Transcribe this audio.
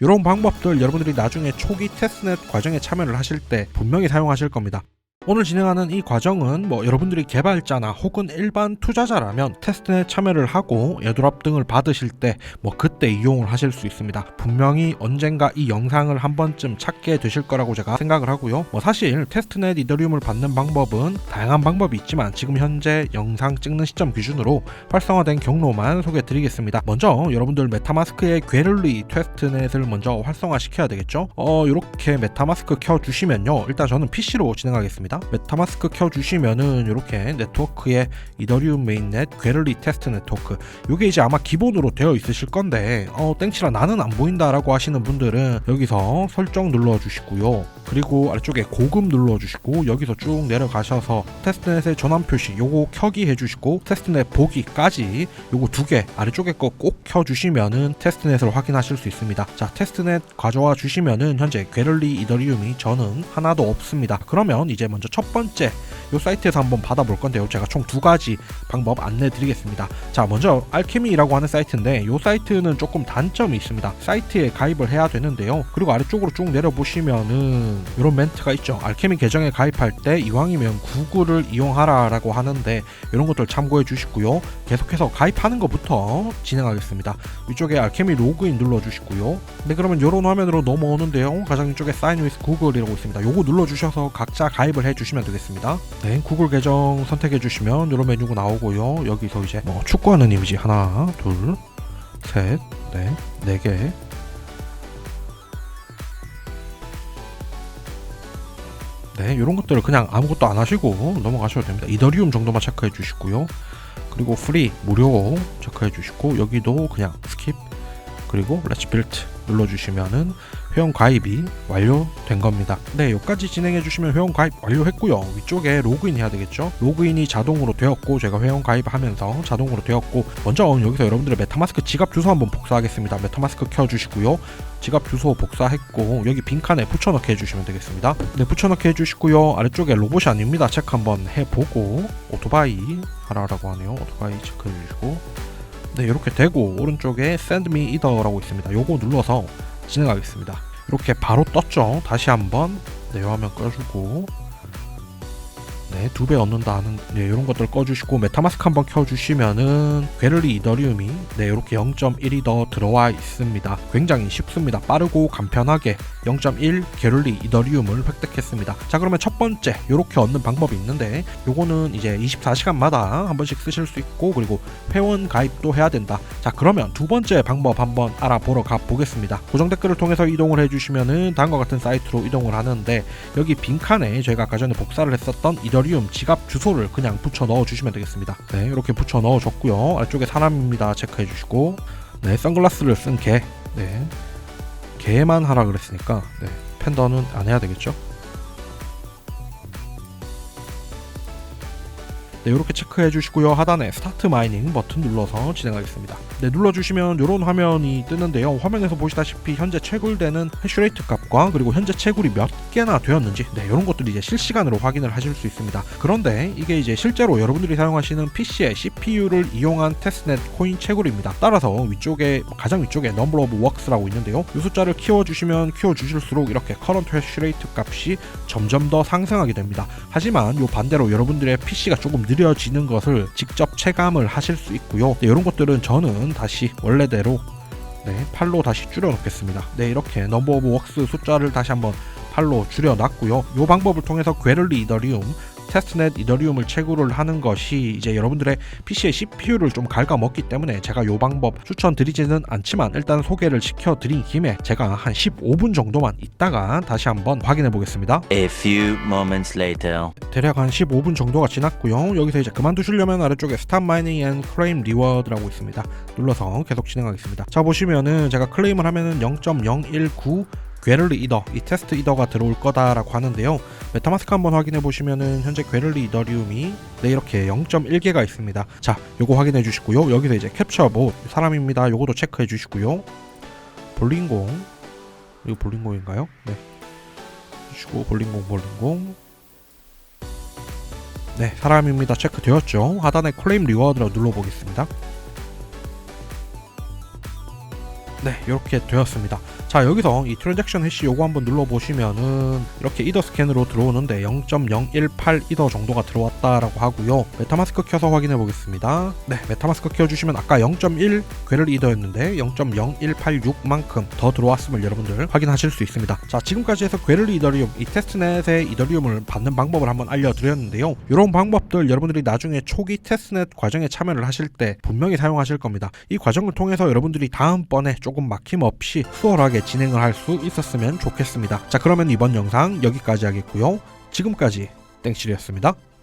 이런 방법들 여러분들이 나중에 초기 테스트넷 과정에 참여를 하실 때 분명히 사용하실 겁니다. 오늘 진행하는 이 과정은 뭐 여러분들이 개발자나 혹은 일반 투자자라면 테스트에 참여를 하고 에드랍 등을 받으실 때 뭐 그때 이용을 하실 수 있습니다. 분명히 언젠가 이 영상을 한 번쯤 찾게 되실 거라고 제가 생각을 하고요. 뭐 사실 테스트넷 이더리움을 받는 방법은 다양한 방법이 있지만 지금 현재 영상 찍는 시점 기준으로 활성화된 경로만 소개해 드리겠습니다. 먼저 여러분들 메타마스크의 괴를리 테스트넷을 먼저 활성화 시켜야 되겠죠. 어 이렇게 메타마스크 켜 주시면요. 일단 저는 PC로 진행하겠습니다. 메타마스크 켜 주시면은 이렇게 네트워크에 이더리움 메인넷 괴를리 테스트 네트워크 이게 이제 아마 기본으로 되어 있으실 건데 어 땡치라 나는 안 보인다라고 하시는 분들은 여기서 설정 눌러 주시고요. 그리고 아래쪽에 고급 눌러 주시고 여기서 쭉 내려가셔서 테스트넷의 전환 표시 요거 켜기 해 주시고 테스트넷 보기까지 요거 두 개 아래쪽에 거 꼭 켜 주시면은 테스트넷을 확인하실 수 있습니다. 자, 테스트넷 가져와 주시면은 현재 괴럴리 이더리움이 저는 하나도 없습니다. 그러면 이제 먼저 첫 번째 요 사이트에서 한번 받아볼 건데요. 제가 총 두 가지 방법 안내 드리겠습니다. 자, 먼저 알케미라고 하는 사이트인데 요 사이트는 조금 단점이 있습니다. 사이트에 가입을 해야 되는데요. 그리고 아래쪽으로 쭉 내려 보시면은 이런 멘트가 있죠. 알케미 계정에 가입할 때 이왕이면 구글을 이용하라라고 하는데 이런 것들 참고해 주시고요. 계속해서 가입하는 것부터 진행하겠습니다. 위쪽에 알케미 로그인 눌러 주시고요. 네, 그러면 이런 화면으로 넘어오는데요. 가장 위쪽에 사인 위스 구글이라고 있습니다. 요거 눌러 주셔서 각자 가입을 해 주시면 되겠습니다. 네, 구글 계정 선택해 주시면 이런 메뉴가 나오고요. 여기서 이제 뭐 축구하는 이미지 하나, 둘, 셋, 넷, 네 개. 네, 이런 것들을 그냥 아무것도 안 하시고 넘어가셔도 됩니다. 이더리움 정도만 체크해 주시고요. 그리고 프리 무료 체크해 주시고 여기도 그냥 스킵 그리고 렛츠 빌트 눌러 주시면은 회원 가입이 완료된 겁니다. 네, 여기까지 진행해 주시면 회원 가입 완료했고요. 위쪽에 로그인 해야 되겠죠? 로그인이 자동으로 되었고 제가 회원 가입하면서 자동으로 되었고 먼저 여기서 여러분들의 메타마스크 지갑 주소 한번 복사하겠습니다. 메타마스크 켜 주시고요. 지갑 주소 복사했고 여기 빈칸에 붙여넣기 해주시면 되겠습니다. 네, 붙여넣기 해주시고요. 아래쪽에 로봇이 아닙니다. 체크 한번 해보고 오토바이 하라라고 하네요. 오토바이 체크해 주시고 네, 이렇게 되고 오른쪽에 Send Me Either라고 있습니다. 요거 눌러서 진행하겠습니다. 이렇게 바로 떴죠. 다시 한번 네, 요 화면 꺼주고 네, 두 배 얻는다 하는 네, 이런 것들 꺼주시고 메타마스크 한번 켜주시면은 괴를리 이더리움이 네, 이렇게 0.1이 더 들어와 있습니다. 굉장히 쉽습니다. 빠르고 간편하게 0.1 괴를리 이더리움을 획득했습니다. 자, 그러면 첫 번째 이렇게 얻는 방법이 있는데 요거는 이제 24시간마다 한 번씩 쓰실 수 있고 그리고 회원 가입도 해야 된다. 자, 그러면 두 번째 방법 한번 알아보러 가 보겠습니다. 고정 댓글을 통해서 이동을 해주시면은 다음과 같은 사이트로 이동을 하는데 여기 빈칸에 저희가 아까 전에 복사를 했었던 이더 리움 지갑 주소를 그냥 붙여 넣어 주시면 되겠습니다. 네, 이렇게 붙여 넣어 줬고요. 아래쪽에 사람입니다. 체크해 주시고 네, 선글라스를 쓴 개. 네. 개만 하라 그랬으니까 네, 팬더는 안 해야 되겠죠? 네, 이렇게 체크해 주시고요. 하단에 스타트 마이닝 버튼 눌러서 진행하겠습니다. 네, 눌러 주시면 이런 화면이 뜨는데요. 화면에서 보시다시피 현재 채굴되는 해시레이트 값과 그리고 현재 채굴이 몇 개나 되었는지 네, 이런 것들이 이제 실시간으로 확인을 하실 수 있습니다. 그런데 이게 이제 실제로 여러분들이 사용하시는 PC의 CPU를 이용한 테스트넷 코인 채굴입니다. 따라서 위쪽에 가장 위쪽에 Number of Works라고 있는데요. 이 숫자를 키워 주시면 키워 주실수록 이렇게 커런트 해시레이트 값이 점점 더 상승하게 됩니다. 하지만 요 반대로 여러분들의 PC가 조금 느려지는 것을 직접 체감을 하실 수 있고요. 네, 이런 것들은 저는 다시 원래대로 네, 8로 다시 줄여 놓겠습니다. 네, 이렇게 넘버 오브 웍스 숫자를 다시 한번 8로 줄여 놨고요. 이 방법을 통해서 괴를리 이더리움 테스트넷 이더리움을 채굴을 하는 것이 이제 여러분들의 PC의 CPU를 좀 갉아먹기 때문에 제가 이 방법 추천드리지는 않지만 일단 소개를 시켜드린 김에 제가 한 15분 정도만 있다가 다시 한번 확인해 보겠습니다. A few moments later. 대략 한 15분 정도가 지났고요. 여기서 이제 그만두시려면 아래쪽에 스탑 마이닝 앤 클레임 리워드라고 있습니다. 눌러서 계속 진행하겠습니다. 자 보시면은 제가 클레임을 하면은 0.019 괴를리 이더 이 테스트 이더가 들어올 거다라고 하는데요. 메타마스크 한번 확인해 보시면은 현재 괴를리 이더리움이 네 이렇게 0.1개가 있습니다. 자, 요거 확인해 주시고요. 여기서 이제 캡처 봇 사람입니다. 요거도 체크해 주시고요. 볼링공 이거 볼링공인가요? 네. 주시고 볼링공 볼링공 네, 사람입니다. 체크되었죠. 하단에 클레임 리워드로 눌러보겠습니다. 네, 이렇게 되었습니다. 자 여기서 이 트랜잭션 해시 요거 한번 눌러보시면은 이렇게 이더 스캔으로 들어오는데 0.018 이더 정도가 들어왔다라고 하고요. 메타마스크 켜서 확인해 보겠습니다. 네 메타마스크 켜주시면 아까 0.1 괴를 이더였는데 0.0186만큼 더 들어왔음을 여러분들 확인하실 수 있습니다. 자 지금까지 해서 괴를 이더리움 이 테스트넷의 이더리움을 받는 방법을 한번 알려드렸는데요. 이런 방법들 여러분들이 나중에 초기 테스트넷 과정에 참여를 하실 때 분명히 사용하실 겁니다. 이 과정을 통해서 여러분들이 다음번에 조금 막힘 없이 수월하게 진행을 할 수 있었으면 좋겠습니다. 자 그러면 이번 영상 여기까지 하겠고요. 지금까지 땡실이었습니다